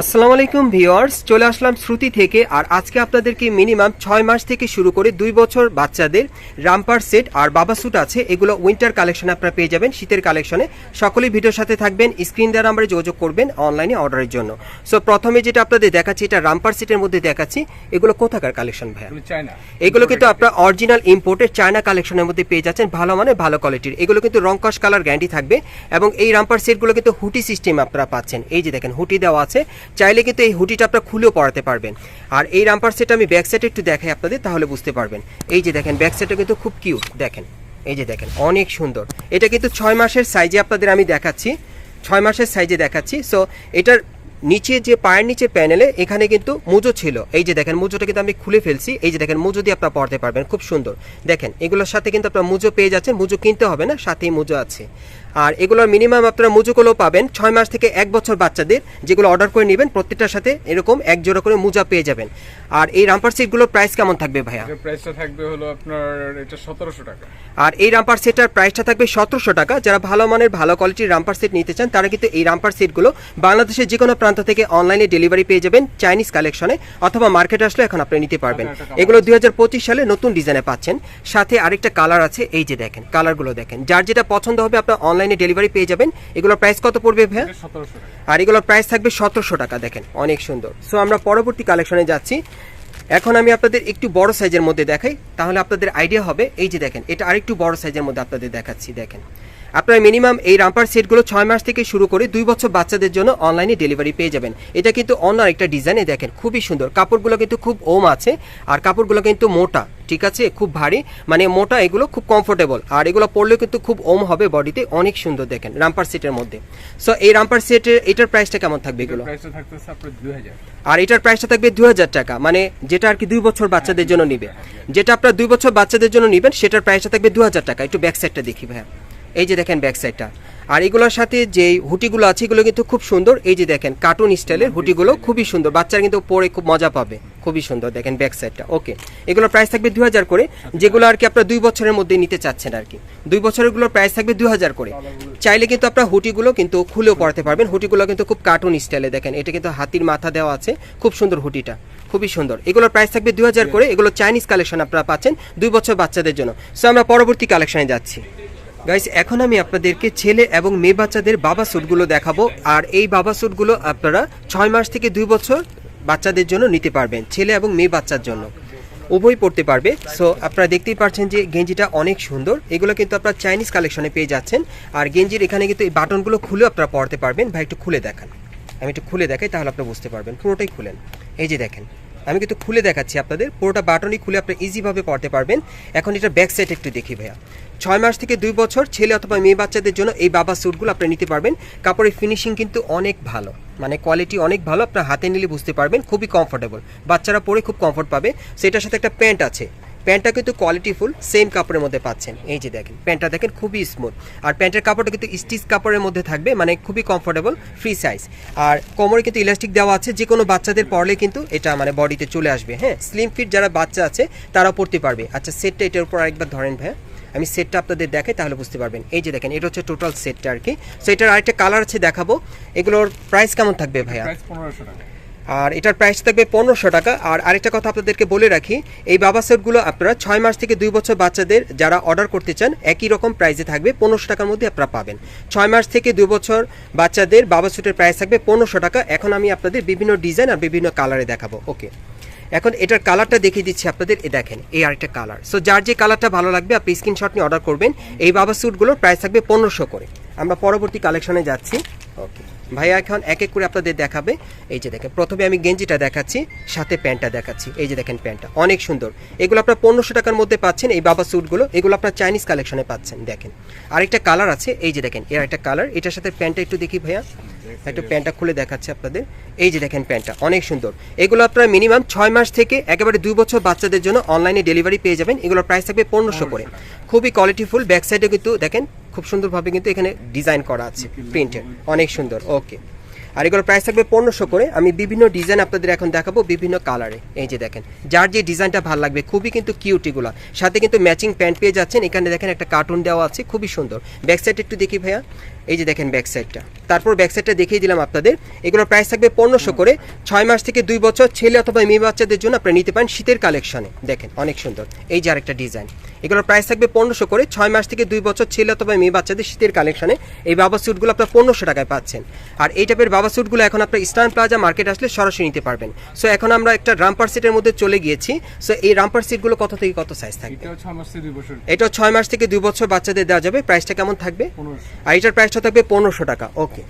আসসালামু আলাইকুম ভিউয়ার্স চলে আসলাম শ্রুতি থেকে আর আজকে আপনাদেরকে মিনিমাম ছয় মাস থেকে শুরু করে দুই বছর বাচ্চাদের রামপার সেট আর বাবা স্যুট আছে এগুলো উইন্টার কালেকশনে আপনারা পেয়ে যাবেন শীতের কালেকশনে। সকলেই ভিডিওর সাথে থাকবেন স্ক্রিন দেওয়ার নাম্বারে যোগাযোগ করবেন অনলাইনে অর্ডারের জন্য। সো প্রথমে যেটা আপনাদের দেখাচ্ছি এটা রামপার সেটের মধ্যে দেখাচ্ছি এগুলো কোথাকার কালেকশন চায়না। এগুলো কিন্তু আপনার অরিজিনাল ইম্পোর্টেড চায়না কালেকশনের মধ্যে পেয়ে যাচ্ছেন ভালো মানে ভালো কোয়ালিটির এগুলো কিন্তু রং কস কালার গ্যারান্টি থাকবে এবং এই রামপার সেটগুলো কিন্তু হুটি সিস্টেম আপনারা পাচ্ছেন। এই যে দেখেন হুটি দেওয়া আছে চাইলে কিন্তু এই হুটিটা আপনারা খুলেও পড়াতে পারবেন। আর এই রাম্পার সেট আমি ব্যাক সাইডে একটু দেখাই আপনাদের, তাহলে বুঝতে পারবেন। এই যে দেখেন ব্যাক সাইডটা কিন্তু খুব কিউট দেখেন। এই যে দেখেন, অনেক সুন্দর। এটা কিন্তু ছয় মাসের সাইজে আপনাদের আমি দেখাচ্ছি। ছয় মাসের সাইজে দেখাচ্ছি। সো এটার নিচে যে পায়ের নিচে প্যানেলে এখানে কিন্তু মুজো ছিল। এই যে দেখেন মুজোটা কিন্তু আমি খুলে ফেলছি। এই যে দেখেন মুজো দিয়ে আপনারা পড়তে পারবেন খুব সুন্দর। দেখেন এগুলোর সাথে কিন্তু আপনারা মুজো পেয়ে যাচ্ছেন। মুজো কিনতে হবে না সাথেই মুজো আছে। আর এগুলোর মিনিমাম আপনারা মুজোগুলো পাবেন ছয় মাস থেকে এক বছর বাচ্চাদের যেগুলো অর্ডার করে নেবেন প্রত্যেকটার সাথে এরকম এক জোড়া করে মুজা পেয়ে যাবেন। আর এই রামপার সিটগুলোর প্রাইস কেমন থাকবে ভাইয়া? প্রাইসটা থাকবে হলো আপনার এটা সতেরোশো টাকা। আর এই রামপার সেটার প্রাইসটা থাকবে সতেরোশো টাকা। যারা ভালো মানের ভালো কোয়ালিটির রাম্পার সেট নিতে চান তারা কিন্তু এই রামপার সেটগুলো বাংলাদেশের যে কোনো প্রান্ত থেকে অনলাইনে ডেলিভারি পেয়ে যাবেন চাইনিজ কালেকশনে অথবা মার্কেটে আসলে এখন আপনি নিতে পারবেন। এগুলো দুই সালে নতুন ডিজাইনে পাচ্ছেন। সাথে আরেকটা কালার আছে এই যে দেখেন কালারগুলো দেখেন। যার যেটা পছন্দ হবে আপনার অনলাইনে ডেলিভারি পেয়ে যাবেন। এগুলোর প্রাইস কত পড়বে ভাইয়া? আর এগুলোর প্রাইস থাকবে সতেরোশো টাকা দেখেন অনেক সুন্দর। সো আমরা পরবর্তী কালেকশনে যাচ্ছি। এখন আমি আপনাদের একটু বড় সাইজের মধ্যে দেখাই তাহলে আপনাদের আইডিয়া হবে। এই যে দেখেন এটা আরেকটু বড় সাইজের মধ্যে আপনাদের দেখাচ্ছি দেখেন। আপনারা মিনিমাম এই রাম্পার সেটগুলো ছয় মাস থেকে শুরু করে দুই বছর বাচ্চাদের জন্য অনলাইনে ডেলিভারি পেয়ে যাবেন। এটা কিন্তু অন্য আরেকটা ডিজাইনে দেখেন খুবই সুন্দর। কাপড়গুলো কিন্তু খুব ওম আছে আর কাপড়গুলো কিন্তু মোটা ঠিক আছে? খুব ভারী মানে মোটা এগুলো খুব কমফোর্টেবল আর এগুলো পরলেও কিন্তু খুব ওম হবে বডিতে অনেক সুন্দর দেখেন রাম্পার সেটের মধ্যে। সো এই রাম্পার সেটের এটার প্রাইসটা কেমন থাকবে এগুলো? আর এটার প্রাইসটা থাকবে দু হাজার টাকা মানে যেটা আর কি দুই বছর বাচ্চাদের জন্য নিবে। যেটা আপনার দুই বছর বাচ্চাদের জন্য নিবেন সেটার প্রাইসটা থাকবে দু হাজার টাকা। একটু ব্যাক সাইডটা দেখি ভাইয়া। এই যে দেখেন ব্যাক সাইডটা আর এগুলোর সাথে যে হুটিগুলো আছে, এগুলো কিন্তু খুব সুন্দর। এই যে দেখেন কার্টুন স্টাইলের হুটিগুলো খুবই সুন্দর। বাচ্চারা কিন্তু পরে খুব মজা পাবে। খুবই সুন্দর দেখেন ব্যাক সাইডটা ওকে এগুলোর প্রাইস থাকবে দু হাজার করে। যেগুলো আর কি আপনার দুই বছরের মধ্যে নিতে চাচ্ছেন আর কি। দুই বছরেরগুলোর প্রাইস থাকবে দু হাজার করে। চাইলে কিন্তু আপনার হুটিগুলো কিন্তু খুলেও পড়তে পারবেন। হুটিগুলো কিন্তু খুব কার্টুন স্টাইলে দেখেন। এটা কিন্তু হাতির মাথা দেওয়া আছে। খুব সুন্দর হুটিটা। খুবই সুন্দর। এগুলোর প্রাইস থাকবে দু হাজার করে। এগুলো চাইনিজ কালেকশন আপনারা পাচ্ছেন দুই বছর বাচ্চাদের জন্য। সো আমরা পরবর্তী কালেকশনে যাচ্ছি। গাইস এখন আমি আপনাদেরকে ছেলে এবং মেয়ে বাচ্চাদের বাবা স্যুটগুলো দেখাবো। আর এই বাবা স্যুটগুলো আপনারা ছয় মাস থেকে দুই বছর বাচ্চাদের জন্য নিতে পারবেন, ছেলে এবং মেয়ে বাচ্চার জন্য। উভয় পড়তে পারবে। সো আপনারা দেখতেই পাচ্ছেন যে গেঞ্জিটা অনেক সুন্দর। এগুলো কিন্তু আপনারা চাইনিজ কালেকশনে পেয়ে যাচ্ছেন। আর গেঞ্জির এখানে কিন্তু এই বাটনগুলো খুলে আপনারা পড়তে পারবেন। ভাই, একটু খুলে দেখান। আমি একটু খুলে দেখাই, তাহলে আপনারা বুঝতে পারবেন। পুরোটাই খুলেন। এই যে দেখেন আমি কিন্তু খুলে দেখাচ্ছি আপনাদের। পুরোটা বাটনই খুলে আপনি ইজিভাবে পড়তে পারবেন। এখন এটা ব্যাক সাইড একটু দেখি ভাইয়া। ছয় মাস থেকে দুই বছর ছেলে অথবা মেয়ে বাচ্চাদের জন্য এই বাবা স্যুটগুলো আপনি নিতে পারবেন। কাপড়ের ফিনিশিং কিন্তু অনেক ভালো। মানে কোয়ালিটি অনেক ভালো, আপনার হাতে নিলে বুঝতে পারবেন। খুবই কমফোর্টেবল বাচ্চারা পরে খুব কমফোর্ট পাবে। সেটার সাথে একটা প্যান্ট আছে। প্যান্টটা কিন্তু কোয়ালিটিফুল সেম কাপড়ের মধ্যে পাচ্ছেন। এই যে দেখেন, প্যান্টটা দেখেন খুবই স্মুথ আর প্যান্টের কাপড়টা কিন্তু স্টিচ কাপড়ের মধ্যে থাকবে মানে খুবই কমফোর্টেবল ফ্রি সাইজ আর কোমরে কিন্তু ইলাস্টিক দেওয়া আছে, যে কোনো বাচ্চাদের পরলে কিন্তু এটা মানে বডিতে চলে আসবে হ্যাঁ? স্লিম ফিট যারা বাচ্চা আছে তারা পড়তে পারবে। আচ্ছা সেটটা এটার উপর আরেকবার ধরেন ভাই আমি সেটটা আপনাদের দেখাই, তাহলে বুঝতে পারবেন। এই যে দেখেন, এটা হচ্ছে টোটাল সেটটা আর কি। সো এটার আরেকটা কালার আছে দেখাবো। এগুলোর প্রাইস কেমন থাকবে ভাইয়া? আর এটার প্রাইস থাকবে পনেরোশো টাকা। আর আরেকটা কথা আপনাদেরকে বলে রাখি, এই বাবা সেটগুলো আপনারা ছয় মাস থেকে দুই বছর বাচ্চাদের যারা অর্ডার করতে চান, একই রকম প্রাইসে থাকবে, পনেরোশো টাকার মধ্যে আপনারা পাবেন। ছয় মাস থেকে দুই বছর বাচ্চাদের বাবা স্যুটের প্রাইস থাকবে পনেরোশো টাকা। এখন আমি আপনাদের বিভিন্ন ডিজাইন আর বিভিন্ন কালারে দেখাবো। ওকে এখন এটার কালারটা দেখিয়ে দিচ্ছি আপনাদের। এ দেখেন, এই আরেকটা কালার সো যার যে কালারটা ভালো লাগবে, আপনি স্ক্রিনশট নিয়ে অর্ডার করবেন। এই বাবা স্যুটগুলোর প্রাইস থাকবে পনেরোশো করে। আমরা পরবর্তী কালেকশনে যাচ্ছি। ওকে ভাইয়া এখন এক এক করে আপনাদের দেখাবে। এই যে দেখেন, প্রথমে আমি গেঞ্জিটা দেখাচ্ছি, সাথে প্যান্টটা দেখাচ্ছি। এই যে দেখেন প্যান্টটা, অনেক সুন্দর। এগুলো আপনার পনেরোশো টাকার মধ্যে পাচ্ছেন, এই বাবা স্যুটগুলো। এগুলো আপনার চাইনিজ কালেকশনে পাচ্ছেন, দেখেন। আরেকটা কালার আছে, এই যে দেখেন, এর একটা কালার। এটার সাথে প্যান্টটা একটু দেখি ভাইয়া। একটু প্যান্টটা খুলে দেখাচ্ছে আপনাদের। এই যে দেখেন প্যান্টটা, অনেক সুন্দর। এগুলো আপনারা মিনিমাম ছয় মাস থেকে একেবারে দুই বছর বাচ্চাদের জন্য অনলাইনে ডেলিভারি পেয়ে যাবেন। এগুলোর প্রাইস থাকবে পনেরোশো করে। খুবই কোয়ালিটিফুল ব্যাক সাইডে কিন্তু দেখেন খুব সুন্দরভাবে কিন্তু এখানে ডিজাইন করা আছে প্রিন্টের অনেক সুন্দর ওকে আর এগুলোর প্রাইস থাকবে পনেরোশো করে। আমি বিভিন্ন ডিজাইন আপনাদের এখন দেখাবো বিভিন্ন কালারে এই যে দেখেন, যার যে ডিজাইনটা ভালো লাগবে, খুবই কিন্তু কিউট এগুলো। সাথে কিন্তু ম্যাচিং প্যান্ট পেয়ে যাচ্ছেন। এখানে দেখেন একটা কার্টুন দেওয়া আছে, খুবই সুন্দর। ব্যাক সাইড একটু দেখি ভাইয়া। এই যে দেখেন ব্যাক সাইডটা তারপর ব্যাক সাইডটা দেখিয়ে দিলাম আপনাদের। এগুলোর প্রাইস থাকবে পনেরোশো করে। ছয় মাস থেকে দুই বছর ছেলে অথবা মেয়ে বাচ্চাদের জন্য আপনারা নিতে পারেন শীতের কালেকশনে দেখেন, অনেক সুন্দর। এই যে আরেকটা ডিজাইন এগুলোর প্রাইস থাকবে পনেরোশো করে। ছয় মাস থেকে দুই বছর ছেলে অথবা মেয়ে বাচ্চাদের শীতের কালেকশনে এই বাবা স্যুটগুলো আপনার পনেরোশো টাকায় পাচ্ছেন। আর এই টাইপের বাবা স্যুটগুলো এখন আপনার ইস্টার্ন প্লাজা মার্কেট আসলে সরাসরি নিতে পারবেন। সো এখন আমরা একটা রামপার সিটের মধ্যে চলে গিয়েছি। সো এই রামপার সিটগুলো কত থেকে কত সাইজ থাকবে? এটা ছয় মাস থেকে দুই বছর। বাচ্চাদের দেওয়া যাবে। প্রাইসটা কেমন থাকবে? আর এটার প্রাইসটা থাকবে পনেরোশো টাকা। ওকে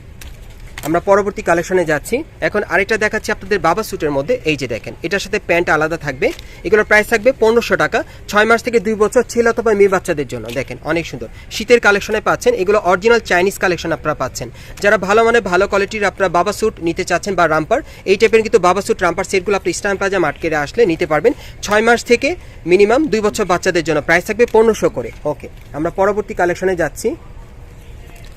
আমরা পরবর্তী কালেকশনে যাচ্ছি। এখন আরেকটা দেখাচ্ছি আপনাদের বাবা স্যুটের মধ্যে। এই যে দেখেন, এটার সাথে প্যান্ট আলাদা থাকবে। এগুলোর প্রাইস থাকবে পনেরোশো টাকা। ছয় মাস থেকে দুই বছর ছেলে অথবা মেয়ে বাচ্চাদের জন্য। দেখেন, অনেক সুন্দর। শীতের কালেকশনে পাচ্ছেন। এগুলো অরিজিনাল চাইনিজ কালেকশন আপনারা পাচ্ছেন। যারা ভালো মানে ভালো কোয়ালিটির আপনারা বাবা স্যুট নিতে চাচ্ছেন বা রামপার, এই টাইপের কিন্তু বাবা স্যুট রামপার সেটগুলো আপনি স্টান প্লাজা মার্কেটে আসলে নিতে পারবেন। ছয় মাস থেকে মিনিমাম দুই বছর বাচ্চাদের জন্য। প্রাইস থাকবে পনেরোশো করে। ওকে আমরা পরবর্তী কালেকশনে যাচ্ছি।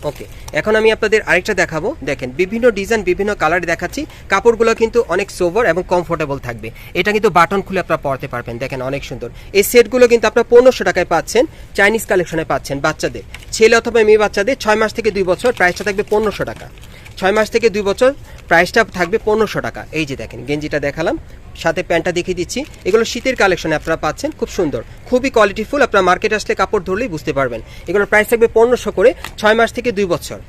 ওকে এখন আমি আপনাদের আরেকটা দেখাবো। দেখেন, বিভিন্ন ডিজাইন বিভিন্ন কালার দেখাচ্ছি। কাপড়গুলো কিন্তু অনেক সোভার এবং কমফোর্টেবল থাকবে। এটা কিন্তু বাটন খুলে আপনারা পরতে পারবেন। দেখেন, অনেক সুন্দর। এই সেটগুলো কিন্তু আপনারা পনেরোশো টাকায় পাচ্ছেন চাইনিজ কালেকশনে পাচ্ছেন বাচ্চাদের। ছেলে অথবা মেয়ে বাচ্চাদের ছয় মাস থেকে দুই বছর প্রাইসটা থাকবে পনেরোশো টাকা। ছয় মাস থেকে দুই বছর প্রাইসটা থাকবে পনেরোশো টাকা। এই যে দেখেন, গেঞ্জিটা দেখালাম, সাথে প্যান্টটা দেখিয়ে দিচ্ছি। এগুলো শীতের কালেকশনে আপনারা পাচ্ছেন, খুব সুন্দর। খুবই কোয়ালিটিফুল আপনারা মার্কেট আসলে কাপড় ধরলেই বুঝতে পারবেন। এগুলোর প্রাইস থাকবে পনেরোশো করে ছয় মাস থেকে দুই বছর।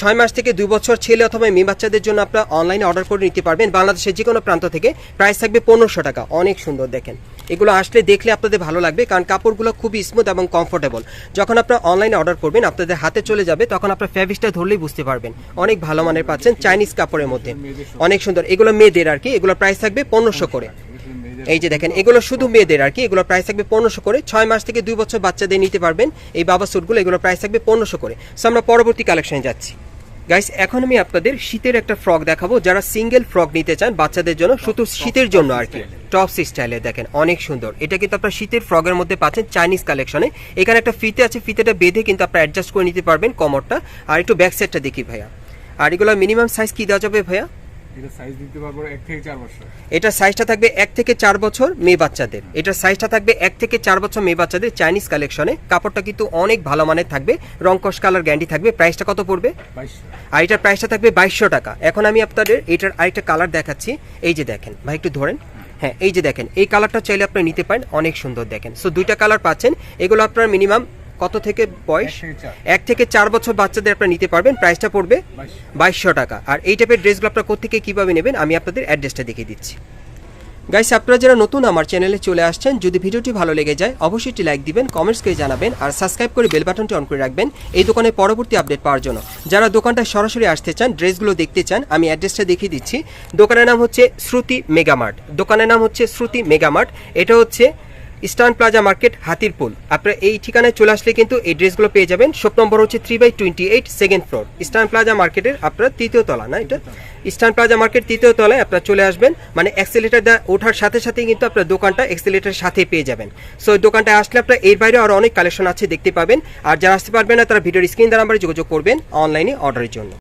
ছয় মাস থেকে দুই বছর ছেলে অথবা মেয়ে বাচ্চাদের জন্য আপনারা অনলাইনে অর্ডার করে নিতে পারবেন। বাংলাদেশের যে কোনো প্রান্ত থেকে প্রাইস থাকবে পনেরোশো টাকা। অনেক সুন্দর দেখেন। এগুলো আসলে দেখলে আপনাদের ভালো লাগবে, কারণ কাপড়গুলো খুবই স্মুথ এবং কমফোর্টেবল যখন আপনারা অনলাইনে অর্ডার করবেন, আপনাদের হাতে চলে যাবে, তখন আপনার ফ্যাব্রিকটা ধরলেই বুঝতে পারবেন। অনেক ভালো মানের পাচ্ছেন চাইনিজ কাপড়ের মধ্যে। অনেক সুন্দর। এগুলো মেয়েদের আর কি, এগুলো প্রাইস থাকবে পনেরোশো করে। এই যে দেখেন, এগুলো শুধু মেয়েদের আর কি, এগুলো প্রাইস থাকবে পনেরোশো করে। ছয় মাস থেকে দুই বছর বাচ্চাদের নিতে পারবেন। এই বাবা স্যুটগুলো এগুলো প্রাইস থাকবে পনেরোশো করে। সো আমরা পরবর্তী কালেকশনে যাচ্ছি। গাইস এখন আমি আপনাদের শীতের একটা ফ্রক দেখাবো। যারা সিঙ্গেল ফ্রক নিতে চান বাচ্চাদের জন্য শুধু শীতের জন্য আর কি। টপস স্টাইলে দেখেন অনেক সুন্দর। এটা কিন্তু আপনার শীতের ফ্রকের মধ্যে পাচ্ছেন চাইনিজ কালেকশনে এখানে একটা ফিতে আছে ফিতেটা বেঁধে কিন্তু আপনারা অ্যাডজাস্ট করে নিতে পারবেন কমরটা। আর একটু ব্যাক সাইডটা দেখি ভাইয়া। আর এগুলো মিনিমাম সাইজ কি দেওয়া যাবে ভাইয়া? এটা সাইজ দিতে পারব এক থেকে চার বছর। এটা সাইজটা থাকবে এক থেকে চার বছর মেয়ে বাচ্চাদের। এটার সাইজটা থাকবে এক থেকে চার বছর মেয়ে বাচ্চাদের চাইনিজ কালেকশনে কাপড়টা কিন্তু অনেক ভালো মানের থাকবে। রংকশ কালার গ্যান্ডি থাকবে। প্রাইসটা কত পড়বে? আর এটার প্রাইসটা থাকবে বাইশশো টাকা। এখন আমি আপনাদের এটার আরেকটা কালার দেখাচ্ছি। এই যে দেখেন ভাই একটু ধরেন। হ্যাঁ এই যে দেখেন এই কালারটা চাইলে আপনি নিতে পারেন। অনেক সুন্দর দেখেন। সো দুইটা কালার পাচ্ছেন। এগুলো আপনার মিনিমাম কত থেকে বয়স? এক থেকে চার। বছর বাচ্চাদের আপনারা নিতে পারবেন প্রাইসটা পড়বে বাইশশো টাকা। আর এই টাইপের ড্রেসগুলো আপনারা কোথেকে কীভাবে নেবেন আমি আপনাদের অ্যাড্রেসটা দেখিয়ে দিচ্ছি। গাইস আপনারা যারা নতুন আমার চ্যানেলে চলে আসছেন যদি ভিডিওটি ভালো লেগে যায় অবশ্যই একটি লাইক দিবেন কমেন্টস করে জানাবেন আর সাবস্ক্রাইব করে বেল বাটনটি অন করে রাখবেন। এই দোকানের পরবর্তী আপডেট পাওয়ার জন্য। যারা দোকানটা সরাসরি আসতে চান ড্রেসগুলো দেখতে চান আমি অ্যাড্রেসটা দেখিয়ে দিচ্ছি। দোকানের নাম হচ্ছে শ্রুতি মেগামার্ট। দোকানের নাম হচ্ছে শ্রুতি মেগামার্ট। এটা হচ্ছে ইস্টার্ন প্লাজা মার্কেট, হাতিরপুল। আপনারা এই ঠিকানায় চলে আসলে কিন্তু এই ড্রেসগুলো পেয়ে যাবেন। শপ নম্বর হচ্ছে three by twenty eight second floor eastern plaza মার্কেটের আপনার তৃতীয় তলা, না এটা? ইস্টার্ন প্লাজা মার্কেট তৃতীয় তলায় আপনারা চলে আসবেন। মানে অ্যাক্সিলেটার ওঠার সাথে সাথেই কিন্তু আপনার দোকানটা অ্যাক্সিলেটার সাথে পেয়ে যাবেন। সো দোকানটা আসলে আপনার এর বাইরে আরও অনেক কালেকশন আছে দেখতে পাবেন। আর যারা আসতে পারবেন না, তারা ভিডিওর স্ক্রিন দ্বারা নাম্বারে যোগাযোগ করবেন অনলাইনে অর্ডারের জন্য।